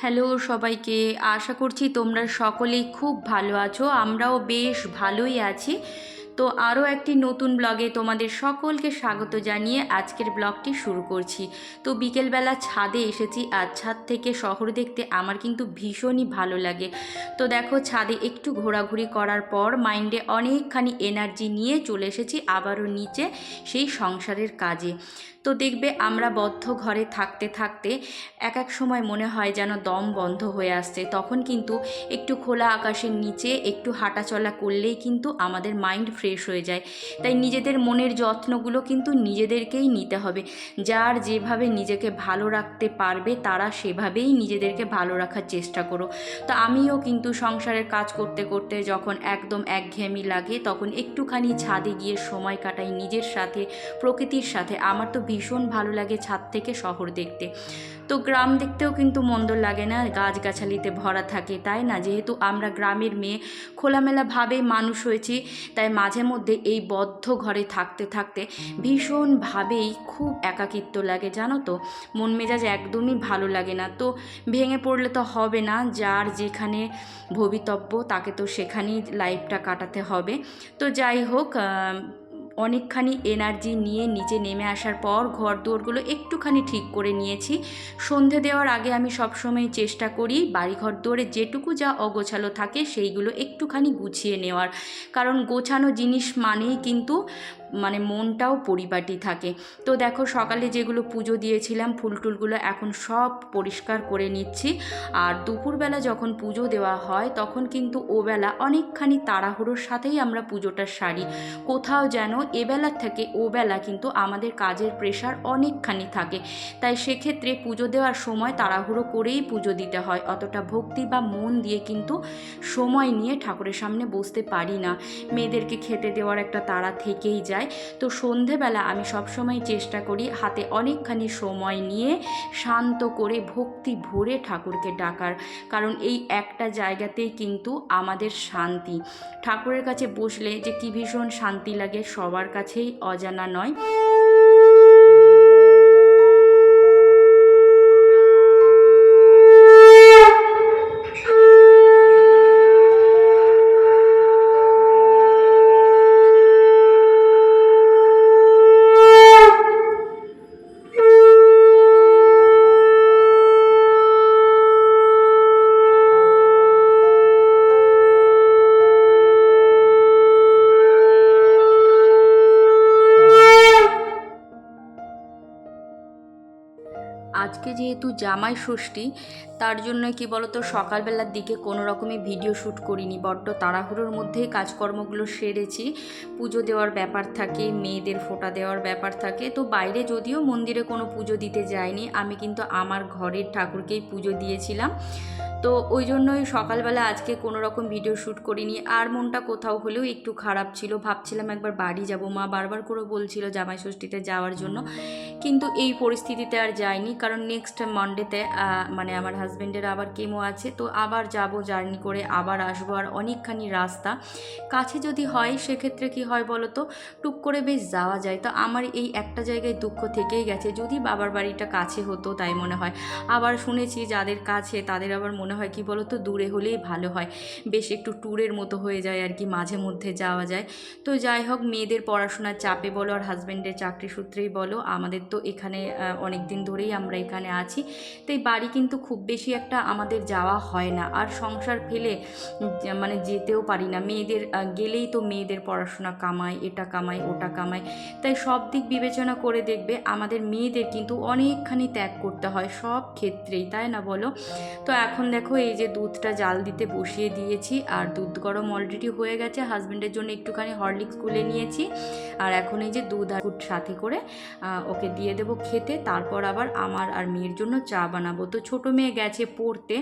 Hello সবাইকে। আশা করছি তোমরা সকলেই খুব ভালো আছো। আমরাও বেশ ভালোই আছি। তো আরও একটি নতুন ব্লগে তোমাদের সকলকে স্বাগত জানিয়ে আজকের ব্লগটি শুরু করছি। তো বিকেলবেলা ছাদে এসেছি আর ছাদ থেকে শহর দেখতে আমার কিন্তু ভীষণই ভালো লাগে। তো দেখো ছাদে একটু ঘোরাঘুরি করার পর মাইন্ডে অনেকখানি এনার্জি নিয়ে চলে এসেছি আবারও নিচে সেই সংসারের কাজে। তো দেখবে আমরা বদ্ধ ঘরে থাকতে থাকতে এক এক সময় মনে হয় যেন দম বন্ধ হয়ে আসছে। তখন কিন্তু একটু খোলা আকাশের নিচে একটু হাঁটাচলা করলেই কিন্তু আমাদের মাইন্ড ফ্রেশ হয়ে যায়। তাই নিজেদের মনের যত্নগুলো কিন্তু নিজেদেরকেই নিতে হবে। যার যেভাবে নিজেকে ভালো রাখতে পারবে, তারা সেভাবেই নিজেদেরকে ভালো রাখার চেষ্টা করো। তো আমিও কিন্তু সংসারের কাজ করতে করতে যখন একদম একঘেয়েমি লাগে, তখন একটুখানি ছাদে গিয়ে সময় কাটাই নিজের সাথে, প্রকৃতির সাথে। আমার তো ভীষণ ভালো লাগে ছাদ থেকে শহর দেখতে। তো গ্রাম দেখতেও কিন্তু মন্দ লাগে না, গাছগাছালিতে ভরা থাকে, তাই না? যেহেতু আমরা গ্রামের মেয়ে খোলামেলাভাবেই মানুষ হয়েছি, তাই মাঝে মধ্যে এই বদ্ধ ঘরে থাকতে থাকতে ভীষণভাবেই খুব একাকিত্ব লাগে, জানো তো? মন মেজাজ একদমই ভালো লাগে না, তো ভেঙে পড়লে তো হবে না, যার যেখানে ভবিতব্য তাকে তো সেখানেই লাইফটা কাটাতে হবে। তো যাই হোক অনেকখানি এনার্জি নিয়ে নিচে নেমে আসার পর ঘর দুয়ারগুলো একটুখানি ঠিক করে নিয়েছি। সন্ধে দেওয়ার আগে আমি সবসময় চেষ্টা করি বাড়িঘর দুয়ারে যেটুকু যা অগোছালো থাকে সেইগুলো একটুখানি গুছিয়ে নেওয়ার। কারণ গোছানো জিনিস মানেই কিন্তু মানে মনটাও পরিপাটি থাকে। তো দেখো সকালে যেগুলো পুজো দিয়েছিলাম ফুল টুলগুলো এখন সব পরিষ্কার করে নিচ্ছি। আর দুপুরবেলা যখন পুজো দেওয়া হয় তখন কিন্তু ওবেলা অনেকখানি তাড়াহুড়োর সাথেই আমরা পুজোটা সারি। কোথাও যেন এবেলার থেকে ওবেলা কিন্তু আমাদের কাজের প্রেশার অনেকখানি থাকে। তাই সেক্ষেত্রে পুজো দেওয়ার সময় তাড়াহুড়ো করেই পুজো দিতে হয়। অতটা ভক্তি বা মন দিয়ে কিন্তু সময় নিয়ে ঠাকুরের সামনে বসতে পারি না। মেয়েদেরকে খেতে দেওয়ার একটা তাড়া থেকেই যায়। তো সন্ধেবেলা আমি সবসময় চেষ্টা করি হাতে অনেকখানি সময় নিয়ে শান্ত করে ভক্তি ভরে ঠাকুরকে ডাকার। কারণ এই একটা জায়গাতেই কিন্তু আমাদের শান্তি। ঠাকুরের কাছে বসলে যে কি ভীষণ শান্তি লাগে সবার কাছেই অজানা নয়। আজকে যেহেতু জামাই ষষ্ঠী, তার জন্য কি বলতো সকালবেলার দিকে কোনো রকমই ভিডিও শ্যুট করিনি। বড্ড তাড়াহুড়োর মধ্যেই কাজকর্মগুলো সেরেছি। পুজো দেওয়ার ব্যাপার থাকে, মেয়েদের ফোটা দেওয়ার ব্যাপার থাকে। তো বাইরে যদিও মন্দিরে কোনো পুজো দিতে যায়নি আমি কিন্তু আমার ঘরের ঠাকুরকেই পুজো দিয়েছিলাম। তো ওই জন্যই সকালবেলা আজকে কোনো রকম ভিডিও শ্যুট করিনি। আর মনটা কোথাও হলেও একটু খারাপ ছিল। ভাবছিলাম একবার বাড়ি যাব। মা বারবার করে বলছিল জামাই ষষ্ঠীতে যাওয়ার জন্য। কিন্তু এই পরিস্থিতিতে আর যাইনি। কারণ নেক্সট মানডেতে মানে আমার হাজব্যান্ডের আবার কেমো আছে। তো আবার যাব জার্নি করে আবার আসব। আর অনেকখানি রাস্তা। কাছে যদি হয়, সেক্ষেত্রে কি হয় বলো তো টুক করে বেশ যাওয়া যায়। তো আমার এই একটা জায়গায় দুঃখ থেকেই গেছে। যদি বাবার বাড়িটা কাছে হতো তাই মনে হয়। আবার শুনেছি যাদের কাছে, তাদের আবার মনে হয় কি বলো তো দূরে হলেই ভালো হয়। বেশ একটু ট্যুরের মতো হয়ে যায় আর কি, মাঝে মধ্যে যাওয়া যায়। তো যাই হোক, মেয়েদের পড়াশোনার চাপে বলো আর হাজব্যান্ডের চাকরি সূত্রেই বলো, আমাদের তো এখানে অনেক দিন ধরেই আমরা এখানে আছি। তো এই বাড়ি কিন্তু খুব বেশি একটা আমাদের যাওয়া হয় না। আর সংসার ফেলে মানে যেতেও পারি না। মেয়েদের গেলেই তো মেয়েদের পড়াশোনা কামায়, এটা কামায়, ওটা কামায়। তাই সব দিক বিবেচনা করে দেখবে আমাদের মেয়েদের কিন্তু অনেকখানি ত্যাগ করতে হয়, সব ক্ষেত্রেই, তাই না বলো? তো এখন দেখো, এই যে দুধটা জাল দিতে বসিয়ে দিয়েছি আর দুধ গরম অলরেডি হয়ে গেছে। হাজব্যান্ডের জন্য একটুখানি হরলিক্স গুলে নিয়েছি। আর এখন এই যে দুধ আর সাথে করে ওকে দিয়ে দেবো খেতে। তারপর আবার আমার আর মেয়ের জন্য চা বানাবো। তো ছোটো মেয়ে গেছে পড়তে,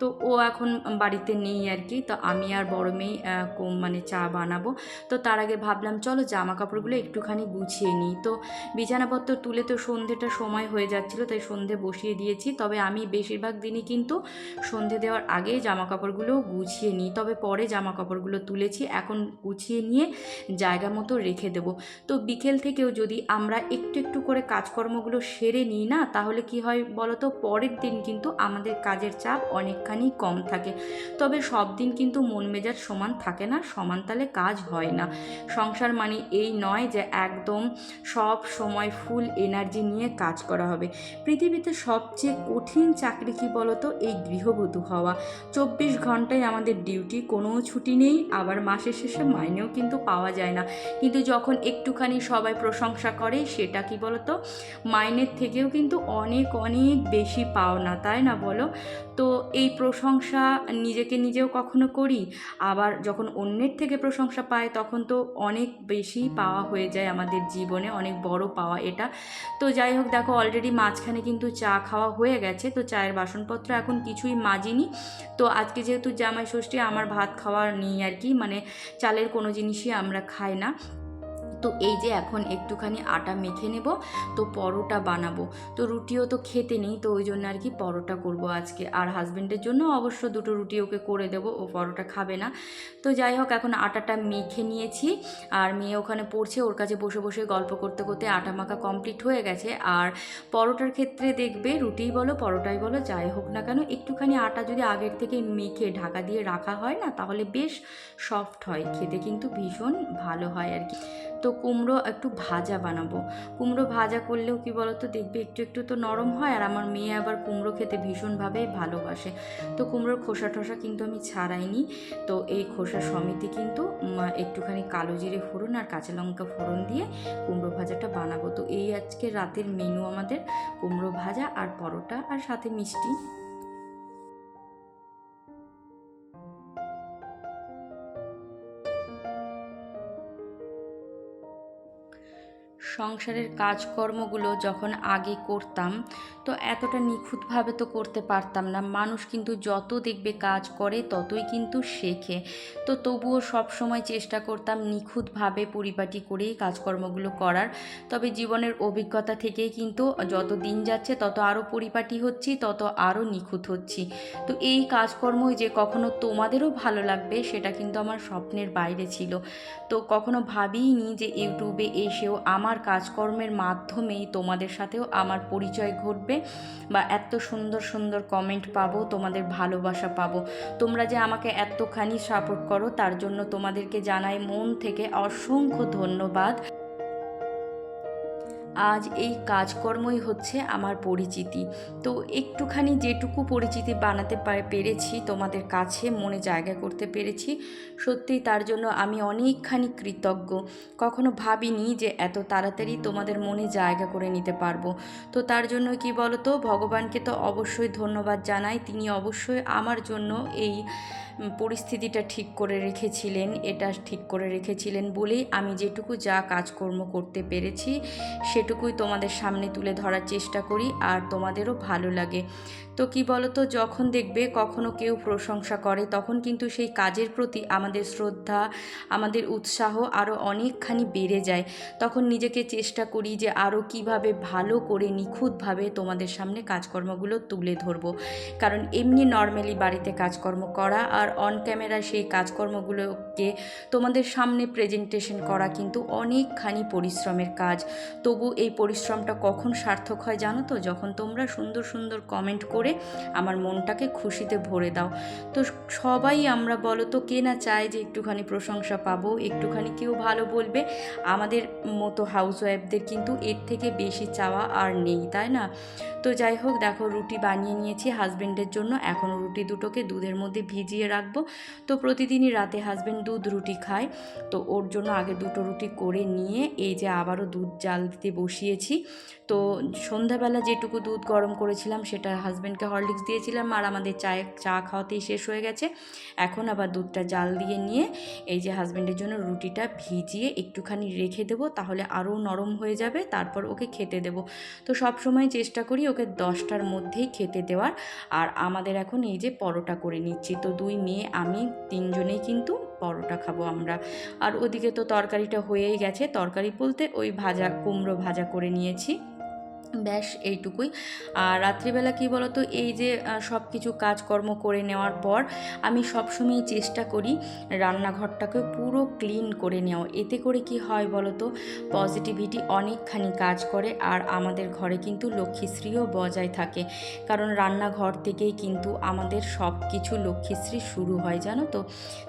তো ও এখন বাড়িতে নেই আর কি। তো আমি আর বড় মেয়ে কম মানে চা বানাবো। তো তার আগে ভাবলাম, চলো জামা কাপড়গুলো একটুখানি গুছিয়ে নিই। তো বিছানাপত্র তুলে তো সন্ধেটা সময় হয়ে যাচ্ছিল, তাই সন্ধে বসিয়ে দিয়েছি। তবে আমি বেশিরভাগ দিনই কিন্তু সন্ধে দেওয়ার আগে জামা কাপড়গুলো গুছিয়ে নিই। তবে পরে জামা কাপড়গুলো তুলেছি, এখন গুছিয়ে নিয়ে জায়গা মতো রেখে দেব। তো বিকেল থেকেও যদি আমরা একটু একটু করে কাজকর্মগুলো সেরে নিই না, তাহলে কি হয় বলো তো পরের দিন কিন্তু আমাদের কাজের চাপ অনেকখানি কম থাকে। তবে সব দিন কিন্তু মন মেজাজ সমান থাকে না, সমান তালে কাজ হয় না। সংসার মানে এই নয় যে একদম সব সময় ফুল এনার্জি নিয়ে কাজ করা হবে। পৃথিবীতে সবচেয়ে কঠিন চাকরি কি বলতো? এই গৃহবধূ হওয়া। চব্বিশ ঘন্টায় আমাদের ডিউটি, কোনো ছুটি নেই। আবার মাসের শেষে মাইনেও কিন্তু পাওয়া যায় না। কিন্তু যখন একটুখানি সবাই প্রশংসা করে, সেটা কি বলতো? মাইনের থেকেও কিন্তু অনেক অনেক বেশি পাওনা, তাই না বলো? তো এই প্রশংসা নিজেকে নিজেও কখনো করি? আবার যখন অন্যের থেকে প্রশংসা পায় তখন তো অনেক বেশি পাওয়া হয়ে যায় আমাদের জীবনে, অনেক বড় পাওয়া এটা। তো যাই হোক, দেখো অলরেডি মাঝখানে কিন্তু চা খাওয়া হয়ে গেছে, তো চায়ের বাসনপত্র এখন কিছুই মাজিনি। তো আজকে যেহেতু জামাই ষষ্ঠী আমার ভাত খাওয়া নেই আর কি মানে চালের কোনো জিনিসই আমরা খাই না। তো এই যে এখন একটুখানি আটা মেখে নেব, তো পরোটা বানাবো। তো রুটিও তো খেতে নেই, তো ওই জন্য আর কি পরোটা করব আজকে। আর হাজব্যান্ডের জন্য অবশ্য দুটো রুটি ওকে করে দেব, ও পরোটা খাবে না। তো যাই হোক, এখন আটাটা মেখে নিয়েছি। আর মেয়ে ওখানে পড়ছে, ওর কাছে বসে বসে গল্প করতে করতে আটা মাখা কমপ্লিট হয়ে গেছে। আর পরোটার ক্ষেত্রে দেখবে রুটিই বলো, পরোটাই বলো, যাই হোক না কেন, একটুখানি আটা যদি আগের থেকে মেখে ঢাকা দিয়ে রাখা হয় না, তাহলে বেশ সফট হয়, খেতে কিন্তু ভীষণ ভালো হয় আর কি। তো কুমড়ো একটু ভাজা বানাবো। কুমড়ো ভাজা করলেও কি বলতো, দেখবে একটু একটু তো নরম হয় আর আমার মেয়ে আবার কুমড়ো খেতে ভীষণভাবে ভালোবাসে। তো কুমড়োর খোসা টোসা কিন্তু আমি ছাড়াইনি। তো এই খোসা সমিতি কিন্তু একটুখানি কালো জিরে ফোড়ন আর কাঁচা লঙ্কা ফোড়ন দিয়ে কুমড়ো ভাজাটা বানাবো। তো এই আজকে রাতের মেনু আমাদের কুমড়ো ভাজা আর পরোটা আর সাথে মিষ্টি। সংসারের কাজকর্মগুলো যখন আগে করতাম, তো এতটা নিখুঁতভাবে তো করতে পারতাম না। মানুষ কিন্তু যত দেখবে কাজ করে, ততই কিন্তু শেখে। তো তবুও সব সময় চেষ্টা করতাম নিখুঁতভাবে পরিপাটি করেই কাজকর্মগুলো করার। তবে জীবনের অভিজ্ঞতা থেকেই কিন্তু যত দিন যাচ্ছে, তত আরও পরিপাটি হচ্ছি, তত আরও নিখুঁত হচ্ছি। তো এই কাজকর্মই যে কখনো তোমাদেরও ভালো লাগবে, সেটা কিন্তু আমার স্বপ্নের বাইরে ছিল। তো কখনো ভাবিনি যে ইউটিউবে এসেও আমার কাজকর্মের মাধ্যমেই তোমাদের সাথেও আমার পরিচয় ঘটবে বা এত সুন্দর সুন্দর কমেন্ট পাবো, তোমাদের ভালোবাসা পাবো। তোমরা যে আমাকে এতখানি সাপোর্ট করো, তার জন্য তোমাদেরকে জানাই মন থেকে অসংখ্য ধন্যবাদ। আজ এই কাজকর্মই হচ্ছে আমার পরিচিতি। তো একটুখানি যেটুকু পরিচিতি বানাতে পেরেছি, তোমাদের কাছে মনে জায়গা করতে পেরেছি। সত্যিই তার জন্য আমি অনেকখানি কৃতজ্ঞ। কখনো ভাবিনি যে এত তাড়াতাড়ি তোমাদের মনে জায়গা করে নিতে পারব। তো তার জন্য কি বলতো, ভগবানকে তো অবশ্যই ধন্যবাদ জানাই। তিনি অবশ্যই আমার জন্য এই পরিস্থিতিটা ঠিক করে রেখেছিলেন, এটা ঠিক করে রেখেছিলেন বলেই আমি যেটুকু যা কাজকর্ম করতে পেরেছি সেটুকুই তোমাদের সামনে তুলে ধরার চেষ্টা করি আর তোমাদেরও ভালো লাগে। তো কি বলতো, যখন দেখবে কখনো কেউ প্রশংসা করে, তখন কিন্তু সেই কাজের প্রতি আমাদের শ্রদ্ধা, আমাদের উৎসাহ আরও অনেকখানি বেড়ে যায়। তখন নিজেকে চেষ্টা করি যে আরও কীভাবে ভালো করে নিখুঁতভাবে তোমাদের সামনে কাজকর্মগুলো তুলে ধরবো। কারণ এমনি নর্মালি বাড়িতে কাজকর্ম করা আর অন ক্যামেরা সেই কাজকর্মগুলোকে তোমাদের সামনে প্রেজেন্টেশন করা কিন্তু অনেকখানি পরিশ্রমের কাজ। তবু এই পরিশ্রমটা কখন সার্থক হয় জানো তো? যখন তোমরা সুন্দর সুন্দর কমেন্ট করে আমার মনটাকে খুশিতে ভরে দাও। তো সবাই আমরা বলো তো, কে না চায় যে একটুখানি প্রশংসা পাবো, একটুখানি কেউ ভালো বলবে? আমাদের মতো হাউসওয়াইফদের কিন্তু এর থেকে বেশি চাওয়া আর নেই, তাই না? তো যাই হোক, দেখো রুটি বানিয়ে নিয়েছি হাজব্যান্ডের জন্য। এখন রুটি দুটোকে দুধের মধ্যে ভিজিয়ে রাখব। তো প্রতিদিনই রাতে হাজব্যান্ড দুধ রুটি খায়। তো ওর জন্য আগে দুটো রুটি করে নিয়ে এই যে আবারও দুধ জাল দিতে বসিয়েছি। তো সন্ধ্যাবেলা যেটুকু দুধ গরম করেছিলাম সেটা হাজব্যান্ডকে হরলিক্স দিয়েছিলাম আর আমাদের চায়ে চা খাওয়াতেই শেষ হয়ে গেছে। এখন আবার দুধটা জাল দিয়ে নিয়ে এই যে হাজব্যান্ডের জন্য রুটিটা ভিজিয়ে একটুখানি রেখে দেবো তাহলে আরও নরম হয়ে যাবে, তারপর ওকে খেতে দেবো। তো সব সময় চেষ্টা করি ওকে দশটার মধ্যেই খেতে দেওয়ার। আর আমাদের এখন এই যে পরোটা করে নিচ্ছি। তো দুই মেয়ে, আমি তিনজনেই কিন্তু পরোটা খাব আমরা। আর ওদিকে তো তরকারিটা হয়েই গেছে। তরকারি বলতে ওই ভাজা, কুমড়ো ভাজা করে নিয়েছি। ব্যাস, এইটুকুই। আর রাত্রিবেলা কী বলতো, এই যে সব কিছু কাজকর্ম করে নেওয়ার পর আমি সবসময় চেষ্টা করি রান্নাঘরটাকে পুরো ক্লিন করে নেওয়া। এতে করে কি হয় বলতো, পজিটিভিটি অনেকখানি কাজ করে আর আমাদের ঘরে কিন্তু লক্ষ্মীশ্রীও বজায় থাকে। কারণ রান্নাঘর থেকেই কিন্তু আমাদের সব কিছু লক্ষ্মীশ্রী শুরু হয়, জানো তো?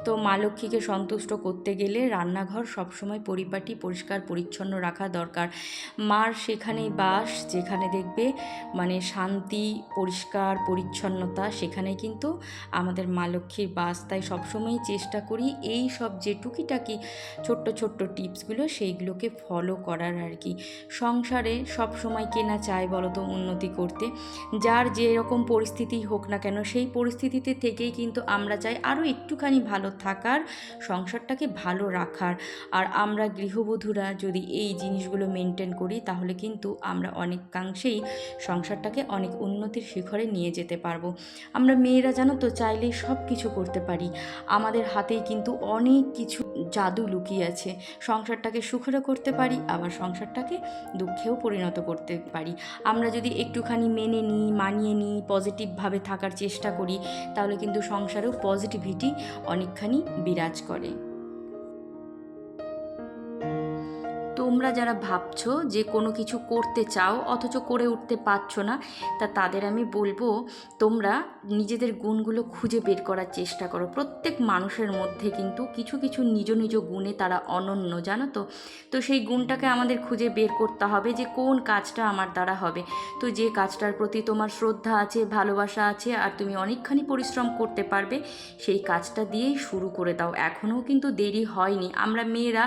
তো মা লক্ষ্মীকে সন্তুষ্ট করতে গেলে রান্নাঘর সবসময় পরিপাটি, পরিষ্কার, পরিচ্ছন্ন রাখা দরকার। মার সেখানেই বাস যেখানে দেখবে মানে শান্তি, পরিষ্কার, পরিচ্ছন্নতা, সেখানে কিন্তু আমাদের মা লক্ষ্মীর বাস। তাই সবসময়ই চেষ্টা করি এই সব যে টুকিটাকি ছোট্ট ছোট্ট টিপসগুলো সেইগুলোকে ফলো করার আর কি। সংসারে সব সময় কেনা চায় বলো তো উন্নতি করতে। যার যেরকম পরিস্থিতি হোক না কেন, সেই পরিস্থিতিতে থেকেই কিন্তু আমরা চাই আরও একটুখানি ভালো থাকার, সংসারটাকে ভালো রাখার। আর আমরা গৃহবধূরা যদি এই জিনিসগুলো মেনটেন করি, তাহলে কিন্তু আমরা অনেকাংশেই সংসারটাকে অনেক উন্নতির শিখরে নিয়ে যেতে পারব। আমরা মেয়েরা জানো তো চাইলেই সব কিছু করতে পারি। আমাদের হাতেই কিন্তু অনেক কিছু জাদু লুকিয়ে আছে। সংসারটাকে সুখেরও করতে পারি, আবার সংসারটাকে দুঃখেও পরিণত করতে পারি। আমরা যদি একটুখানি মেনে নিই, মানিয়ে নিই, পজিটিভভাবে থাকার চেষ্টা করি, তাহলে কিন্তু সংসারেও পজিটিভিটি অনেকখানি বিরাজ করে। তোমরা যারা ভাবছ যে কোনো কিছু করতে চাও, অথচ করে উঠতে পারছ না, তা তাদের আমি বলব, তোমরা নিজেদের গুণগুলো খুঁজে বের করার চেষ্টা করো। প্রত্যেক মানুষের মধ্যে কিন্তু কিছু কিছু নিজ নিজ গুণে তারা অনন্য, জানো তো? তো সেই গুণটাকে আমাদের খুঁজে বের করতে হবে যে কোন কাজটা আমার দ্বারা হবে। তো যে কাজটার প্রতি তোমার শ্রদ্ধা আছে, ভালোবাসা আছে, আর তুমি অনেকখানি পরিশ্রম করতে পারবে, সেই কাজটা দিয়েই শুরু করে দাও। এখনও কিন্তু দেরি হয়নি। আমরা মেয়েরা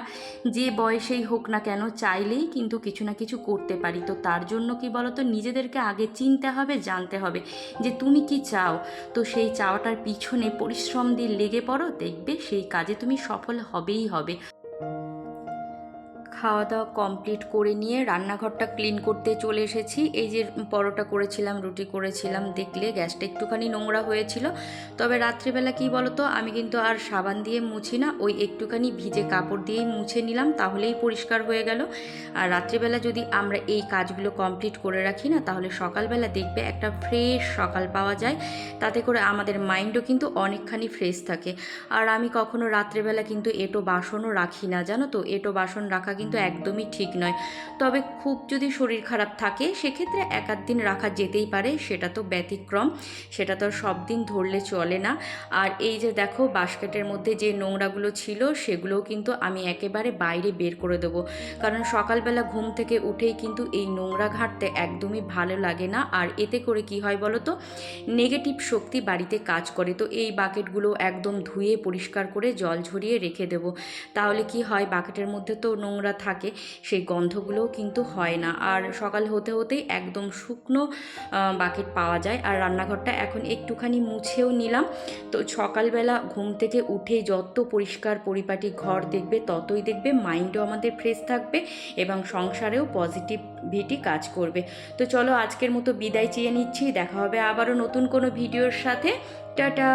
যে বয়সেই হোক না কেন চাইলেই কিন্তু কিছু না কিছু করতে পারি। তো তার জন্য কি বলতো? নিজেদেরকে আগে চিনতে হবে, জানতে হবে যে তুমি কি চাও। তো সেই চাওয়াটার পিছনে পরিশ্রম দিয়ে লেগে পড়ো, দেখবে সেই কাজে তুমি সফল হবেই হবে। খাওয়া দাওয়া কমপ্লিট করে নিয়ে রান্নাঘরটা ক্লিন করতে চলে এসেছি। এই যে পরোটা করেছিলাম, রুটি করেছিলাম, দেখলে গ্যাসটা একটুখানি নোংরা হয়েছিল। তবে রাত্রিবেলা কি বলতো, আমি কিন্তু আর সাবান দিয়ে মুছি না, ওই একটুখানি ভিজে কাপড় দিয়েই মুছে নিলাম, তাহলেই পরিষ্কার হয়ে গেল। আর রাত্রিবেলা যদি আমরা এই কাজগুলো কমপ্লিট করে রাখি না, তাহলে সকালবেলা দেখবে একটা ফ্রেশ সকাল পাওয়া যায়। তাতে করে আমাদের মাইন্ডও কিন্তু অনেকখানি ফ্রেশ থাকে। আর আমি কখনো রাত্রেবেলা কিন্তু এটো বাসনও রাখি না, জানো তো? এটো বাসন রাখা কিন্তু একদমই ঠিক নয়। তবে খুব যদি শরীর খারাপ থাকে, সেক্ষেত্রে এক আধ দিন রাখা যেতেই পারে, সেটা তো ব্যতিক্রম। সেটা তো সব দিন ধরলে চলে না। আর এই যে দেখো, বাস্কেটের মধ্যে যে নোংরাগুলো ছিল, সেগুলোও কিন্তু আমি একেবারে বাইরে বের করে দেবো। কারণ সকালবেলা ঘুম থেকে উঠেই কিন্তু এই নোংরা ঘাঁটতে একদমই ভালো লাগে না। আর এতে করে কি হয় বলো তো? নেগেটিভ শক্তি বাড়িতে কাজ করে। তো এই বাকেটগুলো একদম ধুয়ে পরিষ্কার করে জল ঝরিয়ে রেখে দেবো। তাহলে কি হয়, বাকেটের মধ্যে তো নোংরা থাকে, সেই গন্ধগুলোও কিন্তু হয় না। আর সকাল হতে হতেই একদম শুকনো বাকেট পাওয়া যায়। আর রান্নাঘরটা এখন একটুখানি মুছেও নিলাম। তো সকালবেলা ঘুম থেকে উঠে যত পরিষ্কার পরিপাটি ঘর দেখবে, ততই দেখবে মাইন্ডও আমাদের ফ্রেশ থাকবে এবং সংসারেও পজিটিভিটি কাজ করবে। তো চলো আজকের মতো বিদায় চেয়ে নিচ্ছি। দেখা হবে আবারও নতুন কোনো ভিডিওর সাথে। টাটা!